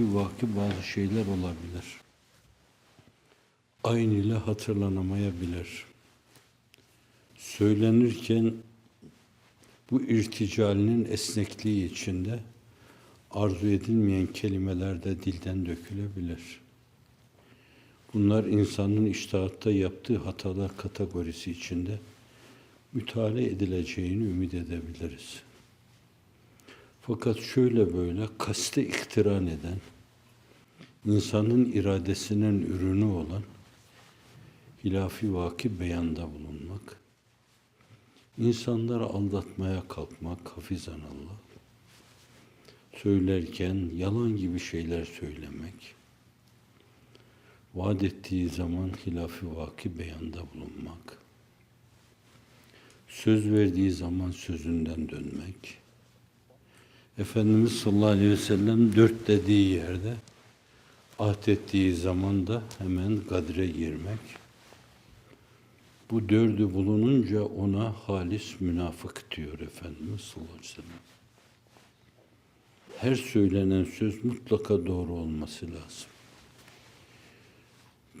hilafi vaki bazı şeyler olabilir. Aynı ile hatırlanamayabilir. Söylenirken bu irticalinin esnekliği içinde arzu edilmeyen kelimeler de dilden dökülebilir. Bunlar insanın iştahatta yaptığı hatalar kategorisi içinde müteala edileceğini ümit edebiliriz. Fakat şöyle böyle kaste iktiran eden, insanın iradesinin ürünü olan hilafi vaki beyanda bulunmak, insanları aldatmaya kalkmak hafizan Allah, söylerken yalan gibi şeyler söylemek, vaat ettiği zaman hilafi vaki beyanda bulunmak, söz verdiği zaman sözünden dönmek, Efendimiz sallallahu aleyhi ve sellem dört dediği yerde ahd ettiği zaman da hemen kadre girmek. Bu dördü bulununca ona halis münafık diyor Efendimiz sallallahu aleyhi ve sellem. Her söylenen söz mutlaka doğru olması lazım.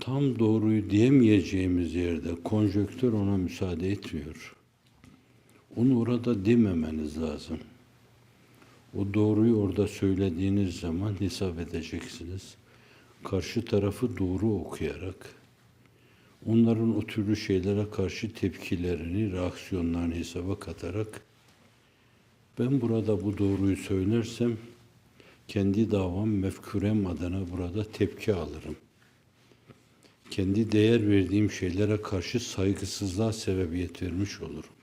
Tam doğruyu diyemeyeceğimiz yerde konjöktör ona müsaade etmiyor. Onu orada dememeniz lazım. O doğruyu orada söylediğiniz zaman hesap edeceksiniz. Karşı tarafı doğru okuyarak, onların o türlü şeylere karşı tepkilerini, reaksiyonlarını hesaba katarak, ben burada bu doğruyu söylersem, kendi davam, mefkürem adına burada tepki alırım. Kendi değer verdiğim şeylere karşı saygısızlığa sebebiyet vermiş olurum.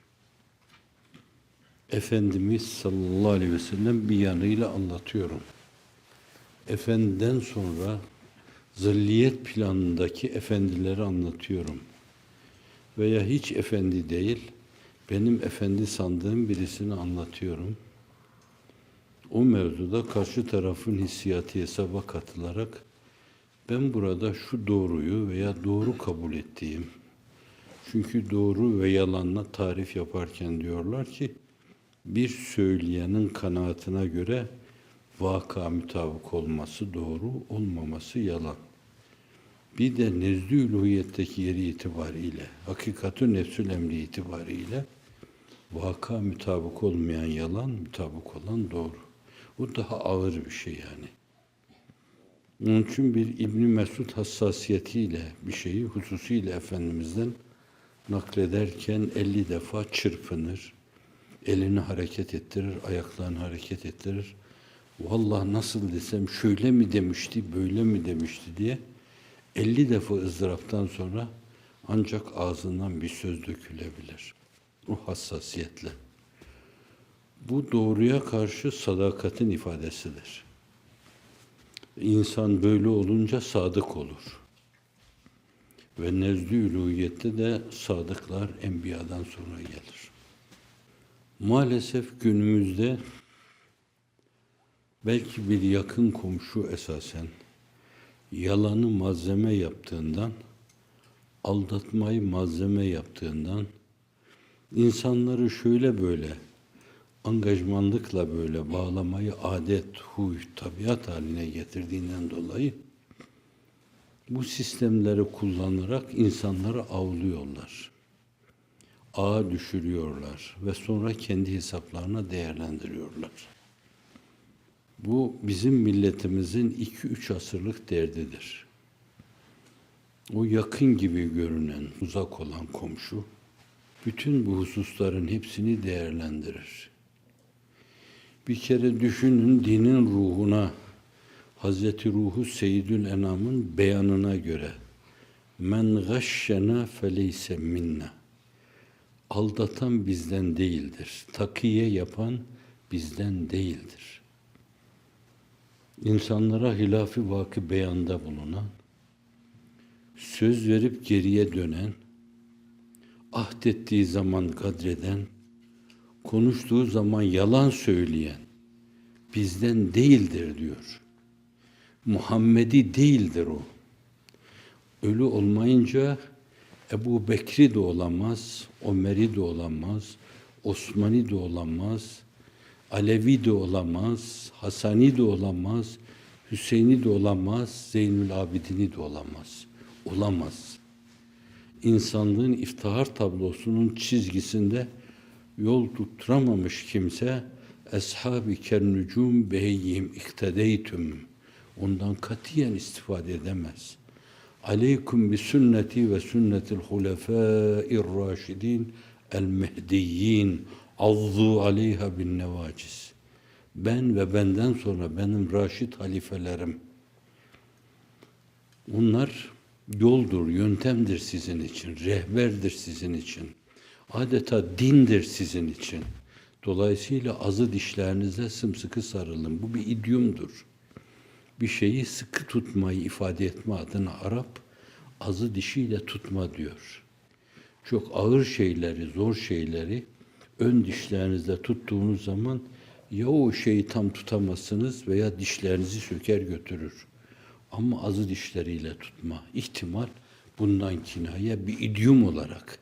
Efendimiz sallallahu aleyhi ve sellem bir yanıyla anlatıyorum. Efendiden sonra zilliyet planındaki efendileri anlatıyorum. Veya hiç efendi değil, benim efendi sandığım birisini anlatıyorum. O mevzuda karşı tarafın hissiyatı hesaba katılarak ben burada şu doğruyu veya doğru kabul ettiğim çünkü doğru ve yalanla tarif yaparken diyorlar ki bir söyleyenin kanaatine göre vaka mütabık olması doğru, olmaması yalan. Bir de üluhiyetteki yeri itibariyle, hakikatü nefsül emri itibariyle vaka mütabık olmayan yalan, mütabık olan doğru. Bu daha ağır bir şey yani. Onun için bir İbn Mesud hassasiyetiyle bir şeyi hususiyle Efendimiz'den naklederken 50 defa çırpınır elini hareket ettirir, ayaklarını hareket ettirir. Vallahi nasıl desem şöyle mi demişti, böyle mi demişti diye 50 defa ızdıraptan sonra ancak ağzından bir söz dökülebilir. O hassasiyetle. Bu doğruya karşı sadakatin ifadesidir. İnsan böyle olunca sadık olur. Ve ülûhiyette de sadıklar enbiyadan sonra gelir. Maalesef günümüzde belki bir yakın komşu esasen yalanı malzeme yaptığından, aldatmayı malzeme yaptığından, insanları şöyle böyle angajmanlıkla böyle bağlamayı adet, huy, tabiat haline getirdiğinden dolayı bu sistemleri kullanarak insanları avlıyorlar ağa düşürüyorlar ve sonra kendi hesaplarına değerlendiriyorlar. Bu bizim milletimizin iki üç asırlık derdidir. O yakın gibi görünen, uzak olan komşu, bütün bu hususların hepsini değerlendirir. Bir kere düşünün dinin ruhuna, Hazreti Ruhu Seyyidül Enam'ın beyanına göre men gashşena feleyse minna aldatan bizden değildir. Takiye yapan bizden değildir. İnsanlara hilafi vakı beyanda bulunan, söz verip geriye dönen, ahdettiği zaman kadreden, konuştuğu zaman yalan söyleyen bizden değildir diyor. Muhammedi değildir o. Ölü olmayınca Ebu Bekri de olamaz, Ömer'i de olamaz, Osman'i de olamaz, Alevi de olamaz, Hasani de olamaz, Hüseyin'i de olamaz, Zeynül Abidin'i de olamaz. Olamaz. İnsanlığın iftihar tablosunun çizgisinde yol tutturamamış kimse Eshab-ı kennücum beheyyim iktedeytüm ondan katiyen istifade edemez. Aleykum bi sünneti ve sünnetil hulefâir raşidin el mehdiyyin azzu aleyha bin nevaciz. Ben ve benden sonra benim raşit halifelerim. Onlar yoldur, yöntemdir sizin için, rehberdir sizin için. Adeta dindir sizin için. Dolayısıyla azı dişlerinize sımsıkı sarılın. Bu bir idiomdur. Bir şeyi sıkı tutmayı ifade etme adına Arap azı dişiyle tutma diyor. Çok ağır şeyleri, zor şeyleri ön dişlerinizle tuttuğunuz zaman ya o şeyi tam tutamazsınız veya dişlerinizi söker götürür. Ama azı dişleriyle tutma ihtimal bundan kinaye bir idiom olarak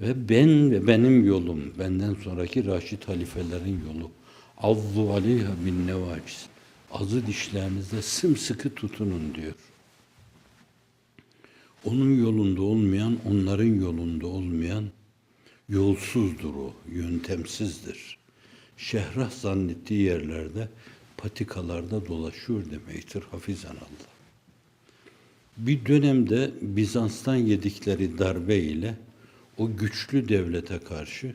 ve ben ve benim yolum, benden sonraki Raşid halifelerin yolu. Azzu aleyha bin nevaciz. Azı dişlerinizde sımsıkı tutunun diyor. Onun yolunda olmayan, onların yolunda olmayan yolsuzdur o, yöntemsizdir. Şehrah zannettiği yerlerde, patikalarda dolaşıyor demektir hafizan Allah. Bir dönemde Bizans'tan yedikleri darbe ile o güçlü devlete karşı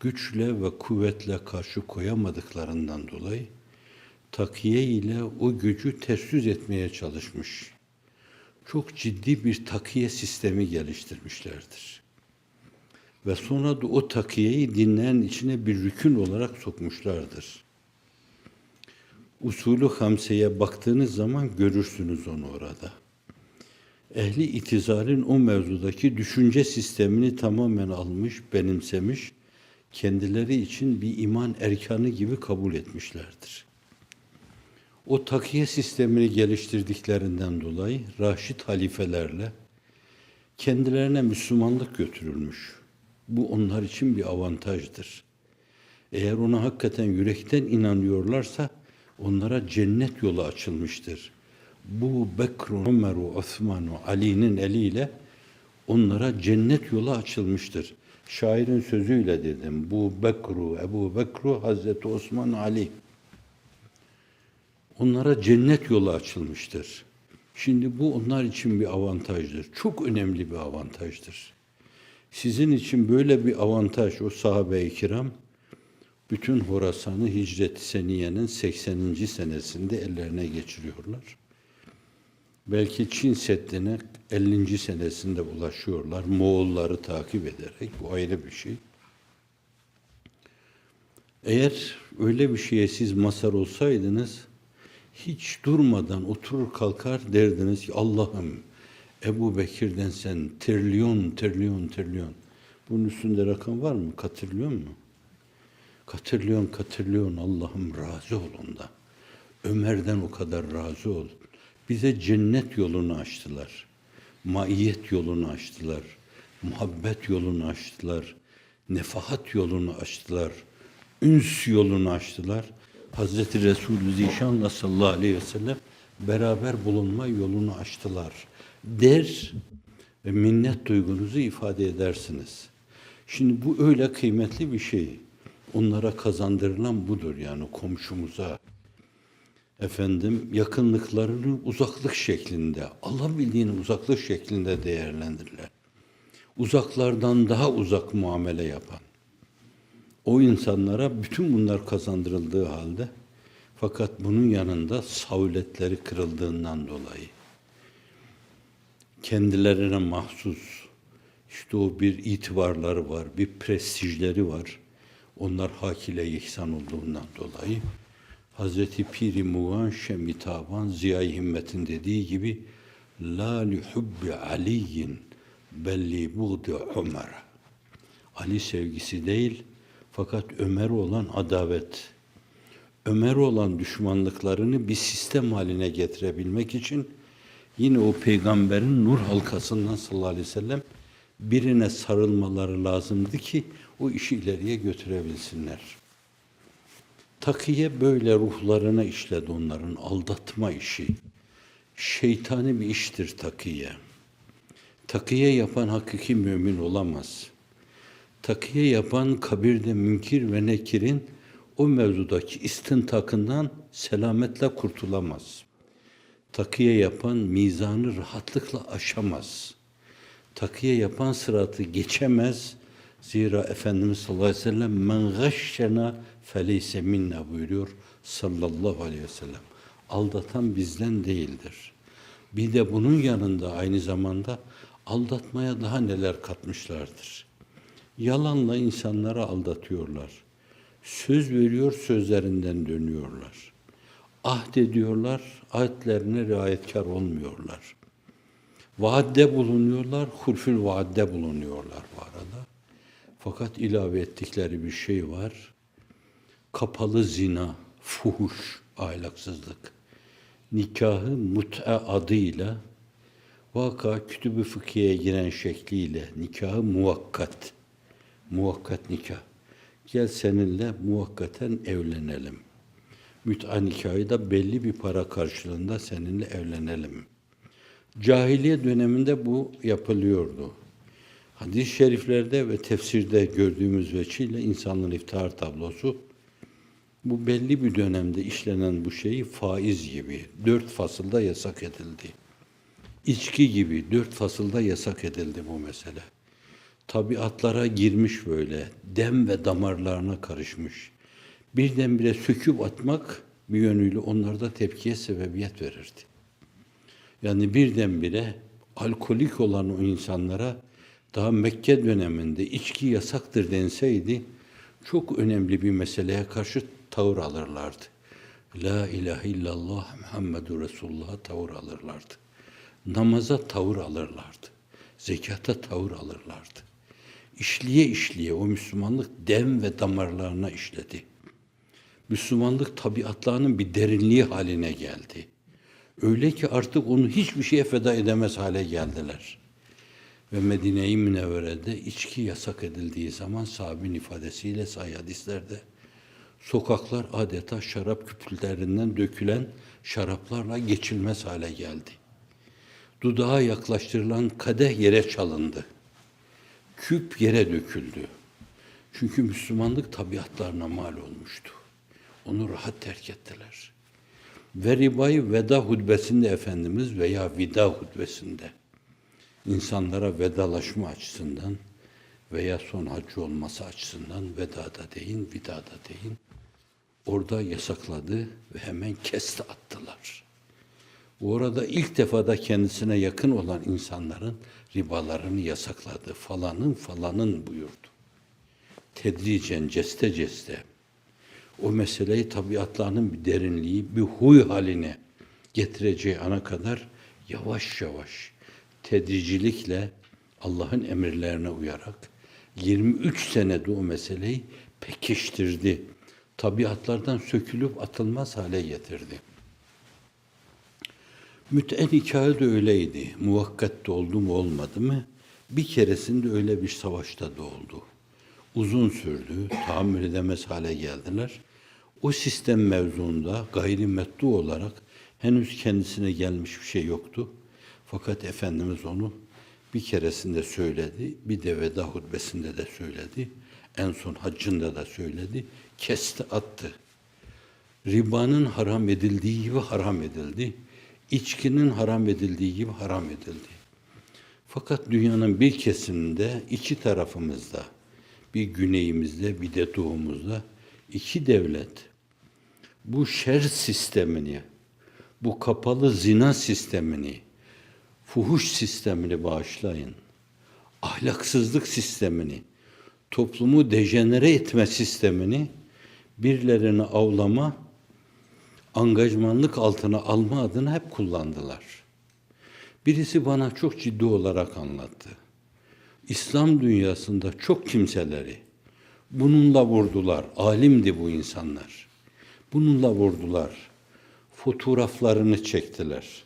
güçle ve kuvvetle karşı koyamadıklarından dolayı takiye ile o gücü ters yüz etmeye çalışmış. Çok ciddi bir takiye sistemi geliştirmişlerdir. Ve sonra da o takiyeyi dinleyen içine bir rükün olarak sokmuşlardır. Usulü hamseye baktığınız zaman görürsünüz onu orada ehli itizalin o mevzudaki düşünce sistemini tamamen almış, benimsemiş, kendileri için bir iman erkanı gibi kabul etmişlerdir. O takiye sistemini geliştirdiklerinden dolayı Raşid halifelerle kendilerine Müslümanlık götürülmüş. Bu onlar için bir avantajdır. Eğer ona hakikaten yürekten inanıyorlarsa onlara cennet yolu açılmıştır bu Bekru, Ömer'u, Osman'u, Ali'nin eliyle onlara cennet yolu açılmıştır. Şairin sözüyle dedim. Bu Bekru, Ebu Bekru, Hazreti Osman, Ali. Onlara cennet yolu açılmıştır. Şimdi bu onlar için bir avantajdır. Çok önemli bir avantajdır. Sizin için böyle bir avantaj o sahabe-i kiram bütün Horasan'ı Hicret-i Seniye'nin 80. senesinde ellerine geçiriyorlar. Belki Çin Seddi'ne 50. senesinde ulaşıyorlar. Moğolları takip ederek. Bu ayrı bir şey. Eğer öyle bir şeye siz mazhar olsaydınız hiç durmadan oturur kalkar derdiniz ki Allah'ım Ebu Bekir'den sen trilyon, trilyon, trilyon. Bunun üstünde rakam var mı? Katrilyon mu? Katrilyon, katrilyon Allah'ım razı ol ondan. Ömer'den o kadar razı ol. Bize cennet yolunu açtılar. Maiyet yolunu açtılar. Muhabbet yolunu açtılar. Nefahat yolunu açtılar. Üns yolunu açtılar. Hazreti Resulü Zişan'la sallallahu aleyhi ve sellem beraber bulunma yolunu açtılar. Der ve minnet duygunuzu ifade edersiniz. Şimdi bu öyle kıymetli bir şey. Onlara kazandırılan budur yani komşumuza, efendim yakınlıklarını uzaklık şeklinde, alabildiğini uzaklık şeklinde değerlendirirler. Uzaklardan daha uzak muamele yapan. O insanlara bütün bunlar kazandırıldığı halde fakat bunun yanında savletleri kırıldığından dolayı kendilerine mahsus işte o bir itibarları var, bir prestijleri var. Onlar hak ile ihsan olduğundan dolayı Hazreti Piri Muğan Şemi Ziya Himmet'in dediği gibi La li hubbi aliyin belli buğdi Ömer. Ali sevgisi değil fakat Ömer olan adavet. Ömer olan düşmanlıklarını bir sistem haline getirebilmek için yine o peygamberin nur halkasından sallallahu aleyhi ve sellem birine sarılmaları lazımdı ki o işi ileriye götürebilsinler. Takiye böyle ruhlarına işledi onların aldatma işi. Şeytani bir iştir takiye. Takiye yapan hakiki mümin olamaz. Takiye yapan kabirde münkir ve nekirin o mevzudaki istintakından selametle kurtulamaz. Takiye yapan mizanı rahatlıkla aşamaz. Takiye yapan sıratı geçemez. Zira Efendimiz sallallahu aleyhi ve sellem men gashşena feleyse minna buyuruyor sallallahu aleyhi ve sellem. Aldatan bizden değildir. Bir de bunun yanında aynı zamanda aldatmaya daha neler katmışlardır. Yalanla insanları aldatıyorlar. Söz veriyor, sözlerinden dönüyorlar. Ahd ediyorlar, ahdlerine riayetkar olmuyorlar. Vaadde bulunuyorlar, hulfül vaadde bulunuyorlar bu arada. Fakat ilave ettikleri bir şey var. Kapalı zina, fuhuş, ahlaksızlık. Nikahı mut'a adıyla vaka kütübü fıkhiye giren şekliyle nikahı muvakkat. Muvakkat nikah. Gel seninle muvakkaten evlenelim. Müt'a nikahı da belli bir para karşılığında seninle evlenelim. Cahiliye döneminde bu yapılıyordu. Hadis-i şeriflerde ve tefsirde gördüğümüz veçiyle insanlığın iftihar tablosu bu belli bir dönemde işlenen bu şeyi faiz gibi dört fasılda yasak edildi. İçki gibi dört fasılda yasak edildi bu mesele. Tabiatlara girmiş böyle, dem ve damarlarına karışmış. Birdenbire söküp atmak bir yönüyle onlarda tepkiye sebebiyet verirdi. Yani birdenbire alkolik olan o insanlara daha Mekke döneminde içki yasaktır denseydi çok önemli bir meseleye karşı tavır alırlardı. La ilahe illallah Muhammedur Resulullah'a tavır alırlardı. Namaza tavır alırlardı. Zekata tavır alırlardı. İşliye işliye o Müslümanlık dem ve damarlarına işledi. Müslümanlık tabiatlarının bir derinliği haline geldi. Öyle ki artık onu hiçbir şeye feda edemez hale geldiler. Ve Medine-i Münevvere'de içki yasak edildiği zaman sahabin ifadesiyle sahih hadislerde sokaklar adeta şarap küplerinden dökülen şaraplarla geçilmez hale geldi. Dudağa yaklaştırılan kadeh yere çalındı. Küp yere döküldü. Çünkü Müslümanlık tabiatlarına mal olmuştu. Onu rahat terk ettiler. Ve ribayı veda hutbesinde Efendimiz veya vida hutbesinde insanlara vedalaşma açısından veya son hacı olması açısından vedada deyin, vidada deyin. Orada yasakladı ve hemen kesti attılar. Orada ilk defada kendisine yakın olan insanların ribalarını yasakladı. Falanın falanın buyurdu. Tedricen, ceste ceste o meseleyi tabiatlarının bir derinliği, bir huy haline getireceği ana kadar yavaş yavaş tedricilikle Allah'ın emirlerine uyarak 23 senede o meseleyi pekiştirdi. Tabiatlardan sökülüp atılmaz hale getirdi. Müt'en hikaye de öyleydi. Muvakkat da oldu mu olmadı mı? Bir keresinde öyle bir savaşta da oldu. Uzun sürdü, tahammül edemez hale geldiler. O sistem mevzuunda gayrimettu olarak henüz kendisine gelmiş bir şey yoktu. Fakat Efendimiz onu bir keresinde söyledi, bir de veda hutbesinde de söyledi, en son haccında da söyledi, kesti attı. Ribanın haram edildiği gibi haram edildi, içkinin haram edildiği gibi haram edildi. Fakat dünyanın bir kesiminde iki tarafımızda, bir güneyimizde bir de doğumuzda iki devlet bu şer sistemini, bu kapalı zina sistemini, fuhuş sistemini bağışlayın. Ahlaksızlık sistemini, toplumu dejenere etme sistemini birilerini avlama, angajmanlık altına alma adına hep kullandılar. Birisi bana çok ciddi olarak anlattı. İslam dünyasında çok kimseleri bununla vurdular. Alimdi bu insanlar. Bununla vurdular. Fotoğraflarını çektiler.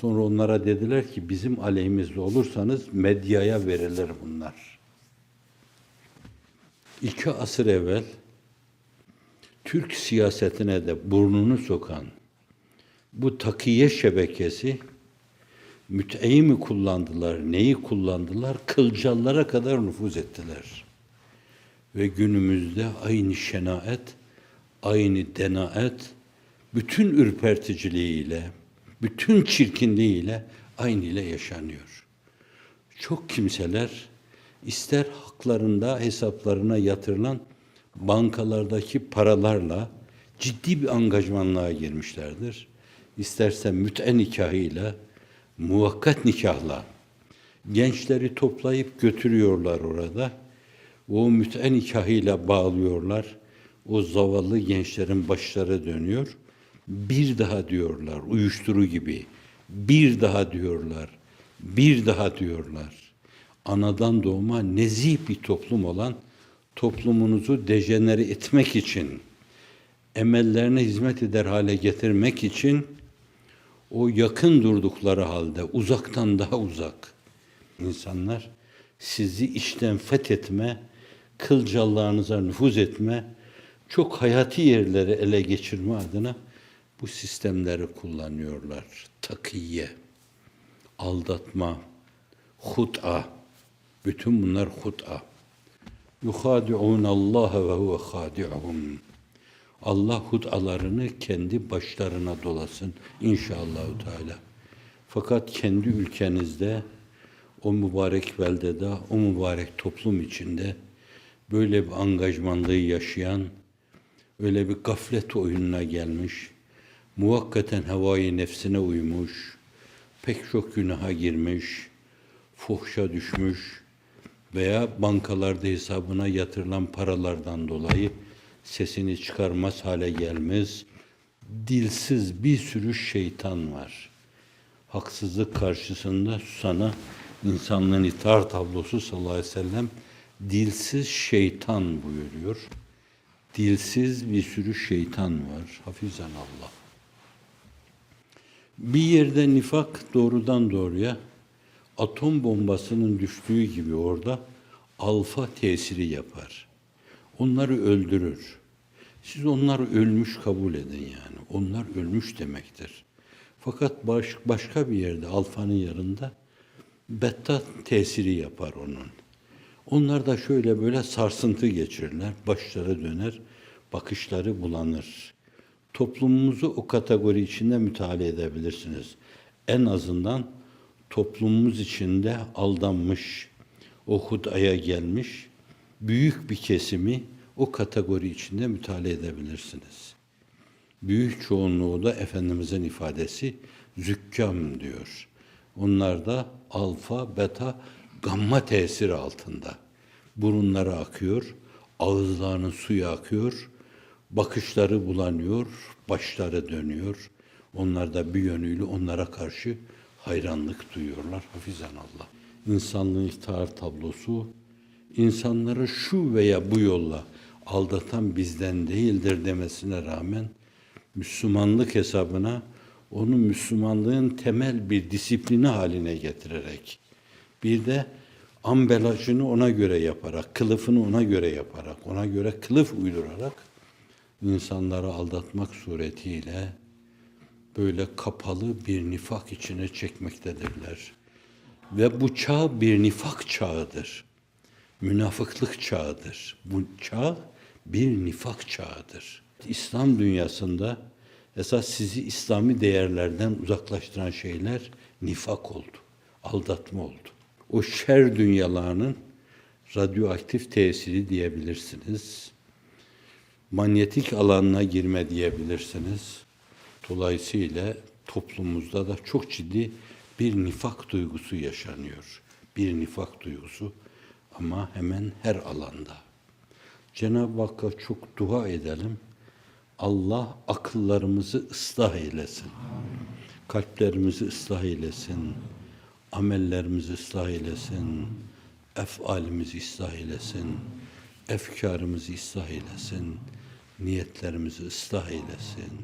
Sonra onlara dediler ki bizim aleyhimizde olursanız medyaya verilir bunlar. İki asır evvel Türk siyasetine de burnunu sokan bu takiye şebekesi müteyi mi kullandılar, neyi kullandılar? Kılcallara kadar nüfuz ettiler. Ve günümüzde aynı şenaet, aynı denaet, bütün ürperticiliğiyle, bütün çirkinliğiyle aynı ile yaşanıyor. Çok kimseler ister haklarında hesaplarına yatırılan bankalardaki paralarla ciddi bir angajmanlığa girmişlerdir. İsterse müte nikahıyla, muvakkat nikahla gençleri toplayıp götürüyorlar orada. O müte nikahıyla bağlıyorlar. O zavallı gençlerin başları dönüyor. Bir daha diyorlar uyuşturu gibi. Bir daha diyorlar. Bir daha diyorlar. Anadan doğma nezih bir toplum olan toplumunuzu dejenere etmek için, emellerine hizmet eder hale getirmek için o yakın durdukları halde uzaktan daha uzak insanlar sizi içten fethetme, kılcallığınıza nüfuz etme, çok hayati yerleri ele geçirme adına bu sistemleri kullanıyorlar. Takiye, aldatma, hut'a, bütün bunlar hut'a. Yuhadi'un Allah ve huve hadi'uhum. Allah hud'alarını kendi başlarına dolasın inşallah Teala. Fakat kendi ülkenizde o mübarek beldede, o mübarek toplum içinde böyle bir angajmanlığı yaşayan, öyle bir gaflet oyununa gelmiş, muvakkaten havai nefsine uymuş, pek çok günaha girmiş, fuhşa düşmüş veya bankalarda hesabına yatırılan paralardan dolayı sesini çıkarmaz hale gelmez. Dilsiz bir sürü şeytan var. Haksızlık karşısında sana insanlığın itaat tablosu sallallahu aleyhi ve sellem dilsiz şeytan buyuruyor. Dilsiz bir sürü şeytan var. Hafizan Allah. Bir yerde nifak doğrudan doğruya atom bombasının düştüğü gibi orada alfa tesiri yapar. Onları öldürür. Siz onları ölmüş kabul edin yani. Onlar ölmüş demektir. Fakat baş, başka bir yerde alfanın yanında beta tesiri yapar onun. Onlar da şöyle böyle sarsıntı geçirirler, başları döner, bakışları bulanır. Toplumumuzu o kategori içinde müteala edebilirsiniz. En azından toplumumuz içinde aldanmış, o hudaya gelmiş büyük bir kesimi o kategori içinde müteala edebilirsiniz. Büyük çoğunluğu da Efendimizin ifadesi zükkam diyor. Onlar da alfa, beta, gamma tesiri altında. Burunları akıyor, ağızlarının suyu akıyor, bakışları bulanıyor, başları dönüyor. Onlar da bir yönüyle onlara karşı hayranlık duyuyorlar. Hafizan Allah. İnsanlığın iftihar tablosu, insanları şu veya bu yolla aldatan bizden değildir demesine rağmen Müslümanlık hesabına onu Müslümanlığın temel bir disiplini haline getirerek bir de ambelajını ona göre yaparak, kılıfını ona göre yaparak, ona göre kılıf uydurarak insanları aldatmak suretiyle böyle kapalı bir nifak içine çekmektedirler. Ve bu çağ bir nifak çağıdır. Münafıklık çağıdır. Bu çağ bir nifak çağıdır. İslam dünyasında esas sizi İslami değerlerden uzaklaştıran şeyler nifak oldu, aldatma oldu. O şer dünyalarının radyoaktif tesiri diyebilirsiniz. Manyetik alanına girme diyebilirsiniz. Dolayısıyla toplumumuzda da çok ciddi bir nifak duygusu yaşanıyor. Bir nifak duygusu ama hemen her alanda. Cenab-ı Hakk'a çok dua edelim. Allah akıllarımızı ıslah eylesin. Kalplerimizi ıslah eylesin. Amellerimizi ıslah eylesin. Efalimizi ıslah eylesin. Efkarımızı ıslah eylesin. Niyetlerimizi ıslah eylesin.